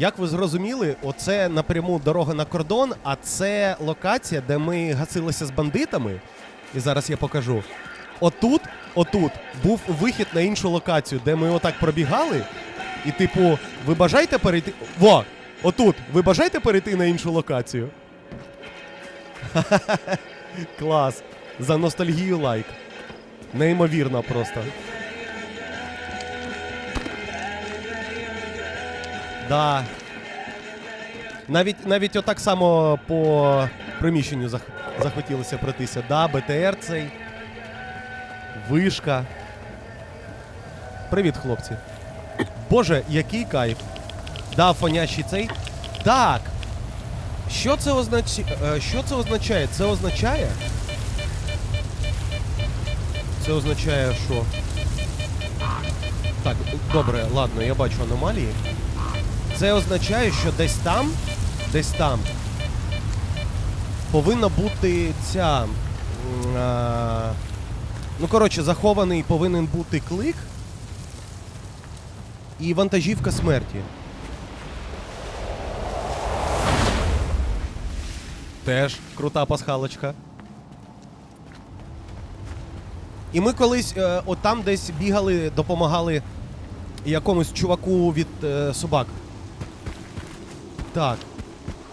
як ви зрозуміли, оце напряму дорога на кордон, а це локація, де ми гасилися з бандитами. І зараз я покажу. Отут, отут був вихід на іншу локацію, де ми отак пробігали. І, типу, ви бажаєте перейти. Во! Отут! Ви бажаєте перейти на іншу локацію? Клас! За ностальгію лайк. Неймовірно просто. Да. Навіть, навіть отак само по приміщенню зах... захотілося пройтися. Да, БТР цей. Вишка. Привіт, хлопці. Боже, який кайф. Да, фонящий цей. Так. Що це означає? Що це означає? Це означає. Це означає, що. Так, добре, ладно, я бачу аномалії. Це означає, що десь там, десь там повинна бути ця. А, ну, коротше, захований повинен бути клик і вантажівка смерті. Теж крута пасхалочка. І ми колись е, от там десь бігали, допомагали якомусь чуваку від е, собак. Так.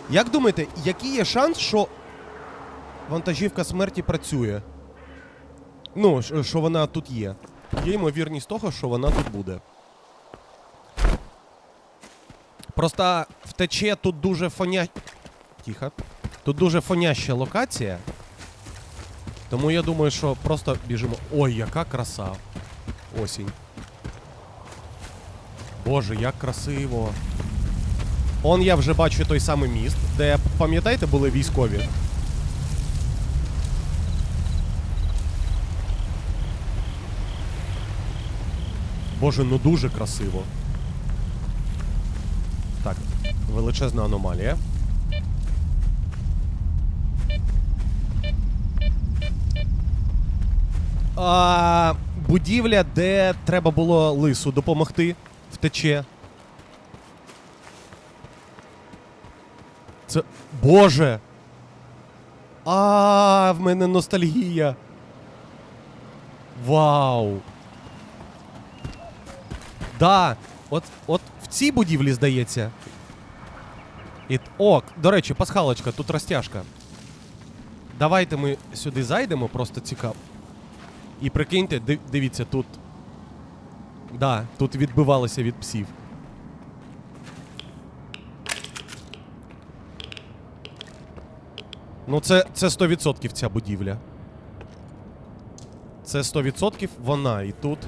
Як думаєте, який є шанс, що вантажівка смерті працює? Ну, що- вона тут є. Є ймовірність того, що вона тут буде. Просто втече тут дуже фоня. Тихо. Тут дуже фоняща локація. Тому я думаю, що просто біжимо. Ой, яка краса. Осінь. Боже, як красиво. Он я вже бачу той самий міст, де, пам'ятаєте, були військові? Боже, ну дуже красиво. Так, величезна аномалія. А, будівля, де треба було лису допомогти, втече. Це. Боже! А, в мене ностальгія. Вау. Да, от, от в цій будівлі здається. І, о, до речі, пасхалочка, тут розтяжка. Давайте ми сюди зайдемо, просто цікаво. І прикиньте, див- дивіться, тут. Да, тут відбивалися від псів. Ну, це, це 100% ця будівля. Це 100% вона. І тут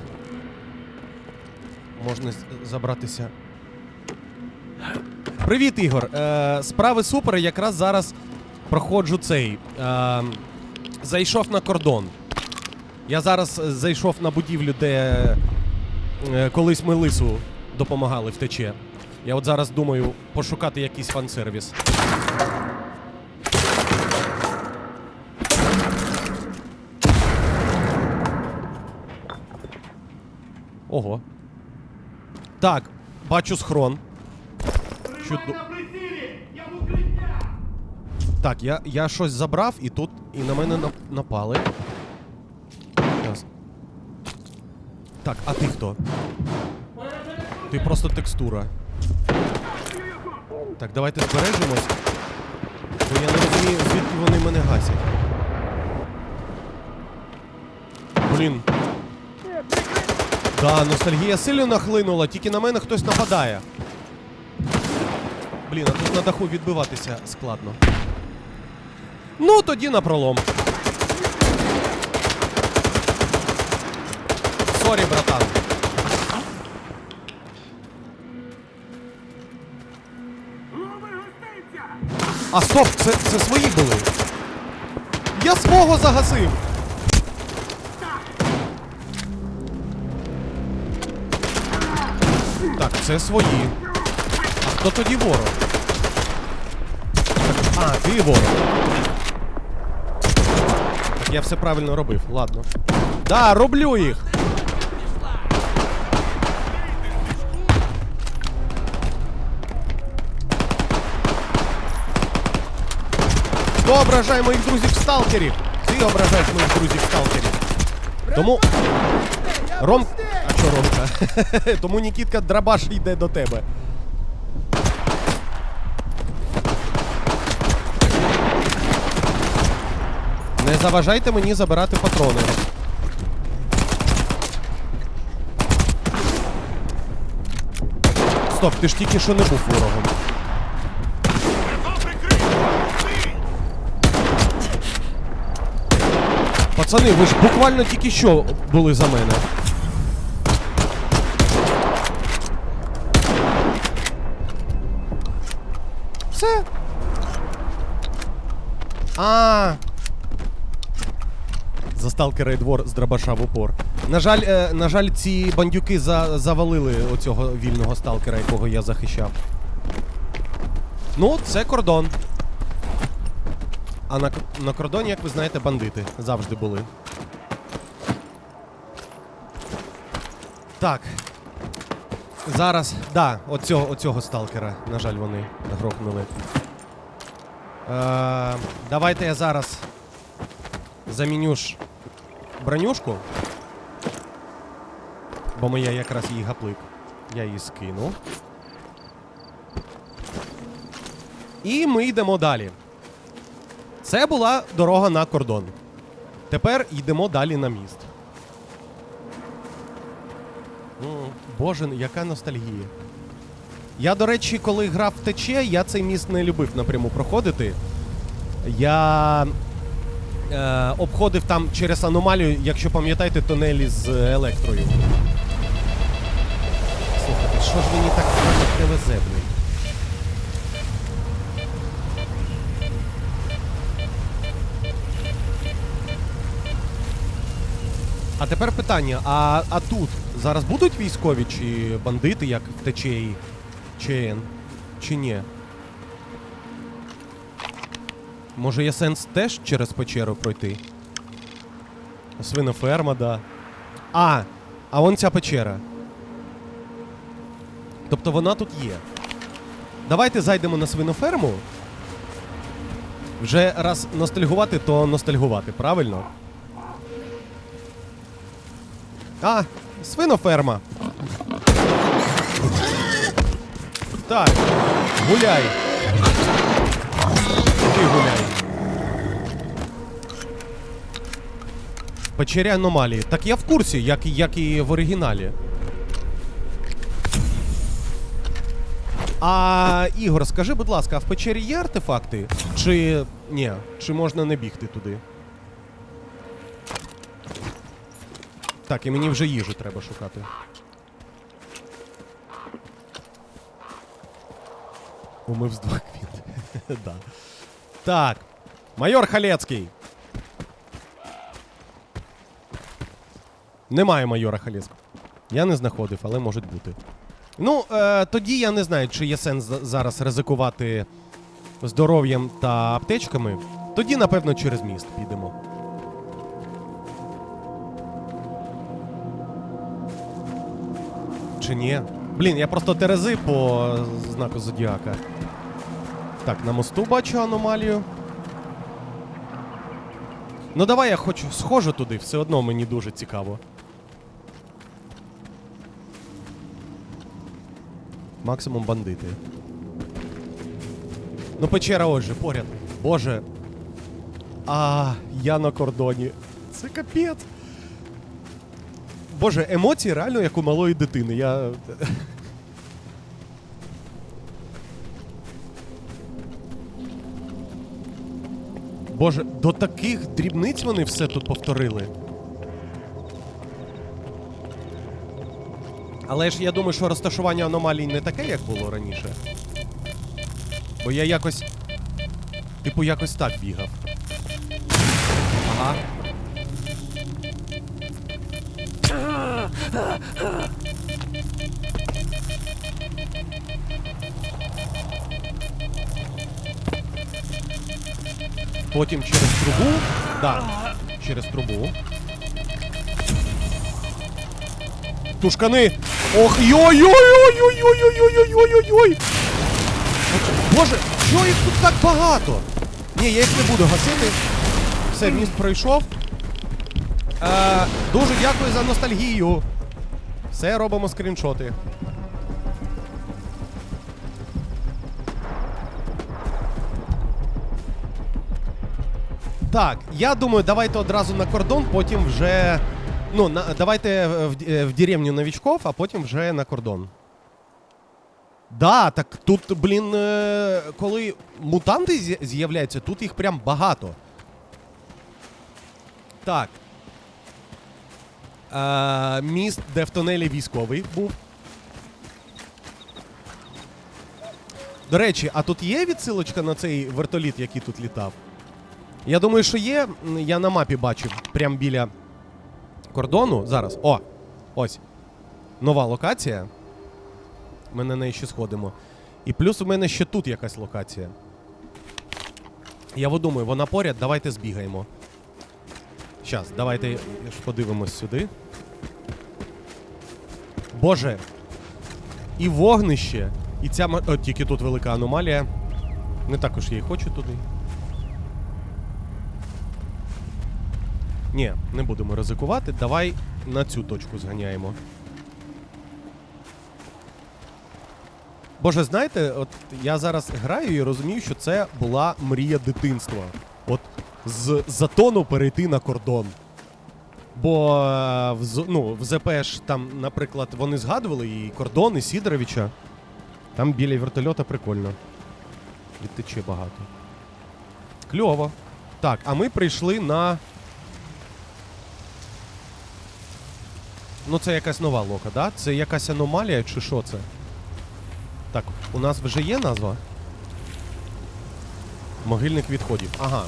можна забратися. Привіт, Ігор. Е, справи супер. Якраз зараз проходжу цей. Е, зайшов на кордон. Я зараз е, зайшов на будівлю, де е, колись ми лису допомагали втече. Я от зараз думаю пошукати якийсь фан-сервіс. Ого. Так, бачу схрон. Чудо... Так, я, я щось забрав і тут і на мене нап- напали. Раз. Так, а ти хто? Ти просто текстура. Так, давайте збережемось. Бо я не розумію, звідки вони мене гасять. Блін. Да, ностальгія сильно нахлинула, тільки на мене хтось нападає. Блін, а тут на даху відбиватися складно. Ну, тоді на пролом. Сорі, братан. А стоп, це, це свої були. Я свого загасив. Це свої. А хто тоді ворог? А, ти ворог. Так я все правильно робив, ладно. Да, роблю їх! Хто ображає моїх друзів сталкерів? Ти ображаєш моїх друзів сталкерів. Тому Ром... А що Тому Нікітка Драбаш йде до тебе. Не заважайте мені забирати патрони. Стоп, ти ж тільки що не був ворогом. Пацани, ви ж буквально тільки що були за мене. Все. А. За сталкера і двор з дробаша в упор. На жаль, е, на жаль, ці бандюки за, завалили оцього вільного сталкера, якого я захищав. Ну, це кордон. А на, на кордоні, як ви знаєте, бандити завжди були. Так. Зараз, да, оцього, оцього сталкера, на жаль, вони грохнули. Е, давайте я зараз заміню ж бронюшку. Бо моя якраз її гаплик. Я її скину. І ми йдемо далі. Це була дорога на кордон. Тепер йдемо далі на міст. Боже, яка ностальгія. Я, до речі, коли грав ТЧ, я цей міст не любив напряму проходити. Я е, обходив там через аномалію, якщо пам'ятаєте, тунелі з електрою. Слухайте, що ж мені так не везе? А тепер питання: а, а тут зараз будуть військові чи бандити, як в ТЧІ, ЧН, чи ні? Може є сенс теж через печеру пройти? Свиноферма, да. А, а вон ця печера. Тобто вона тут є. Давайте зайдемо на свиноферму. Вже раз ностальгувати, то ностальгувати, правильно? А, свиноферма. Так, гуляй. Ти гуляй. Печері аномалії. Так я в курсі, як, як і в оригіналі. А Ігор, скажи, будь ласка, а в печері є артефакти? Чи ні? Чи можна не бігти туди? Так, і мені вже їжу треба шукати. Умив з двох квіт. да. Так. Майор Халецький. Немає майора Халецького. Я не знаходив, але може бути. Ну, е, тоді я не знаю, чи є сенс зараз ризикувати здоров'ям та аптечками. Тоді, напевно, через міст підемо. Чи ні? Блін, я просто терези по знаку Зодіака. Так, на мосту бачу аномалію. Ну давай я хочу схожу туди, все одно мені дуже цікаво. Максимум бандити. Ну, печера отже, поряд. Боже. А, я на кордоні. Це капець. Боже, емоції реально як у малої дитини. Я. Боже, до таких дрібниць вони все тут повторили. Але ж я думаю, що розташування аномалій не таке, як було раніше. Бо я якось. Типу, якось так бігав. Ага. Потім через трубу. Да, через трубу. Тушкани! Ох, йой-йой-йой-йой-йой-йой-йой-йой-йой! Боже, чого їх тут так багато? Ні, я їх не буду гасити. Все, міст пройшов. Е, дуже дякую за ностальгію. Все, робимо скріншоти. Так, я думаю, давайте одразу на кордон, потім вже. Ну, на, давайте в, в, деревню новічков, а потім вже на кордон. Да, так тут, блін, е, коли мутанти з'являються, тут їх прям багато. Так. Е, міст, де в тунелі військовий був. До речі, а тут є відсилочка на цей вертоліт, який тут літав? Я думаю, що є. Я на мапі бачив прямо біля кордону. Зараз. О! Ось. Нова локація. Ми на неї ще сходимо. І плюс у мене ще тут якась локація. Я думаю, вона поряд, давайте збігаємо. Щас, давайте подивимось сюди. Боже. І вогнище. І ця О, тільки тут велика аномалія. Не також я і хочу туди. Ні, не будемо ризикувати. Давай на цю точку зганяємо. Боже, знаєте, от я зараз граю і розумію, що це була мрія дитинства. От з затону перейти на кордон. Бо е, в, ну, в ЗПШ там, наприклад, вони згадували і кордон, і Сідоровича. Там біля вертольота прикольно. Відтече багато. Кльово. Так, а ми прийшли на. Ну, це якась нова лока, да? Це якась аномалія чи що це? Так, у нас вже є назва? Могильник відходів. Ага.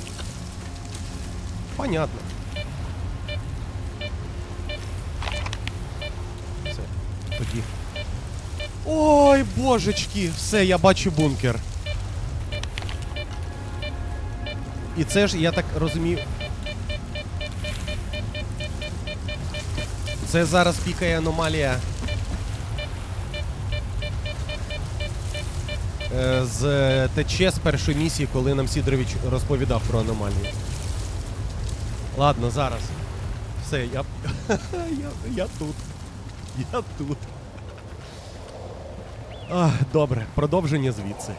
Понятно. Все, тоді. Ой, божечки! Все, я бачу бункер. І це ж, я так розумію. Це зараз пікає аномалія. Е, З е, ТЧ з першої місії, коли нам Сідорович розповідав про аномалію. Ладно, зараз. Все, я. я, я тут. Я тут. Ах, добре, продовження звідси.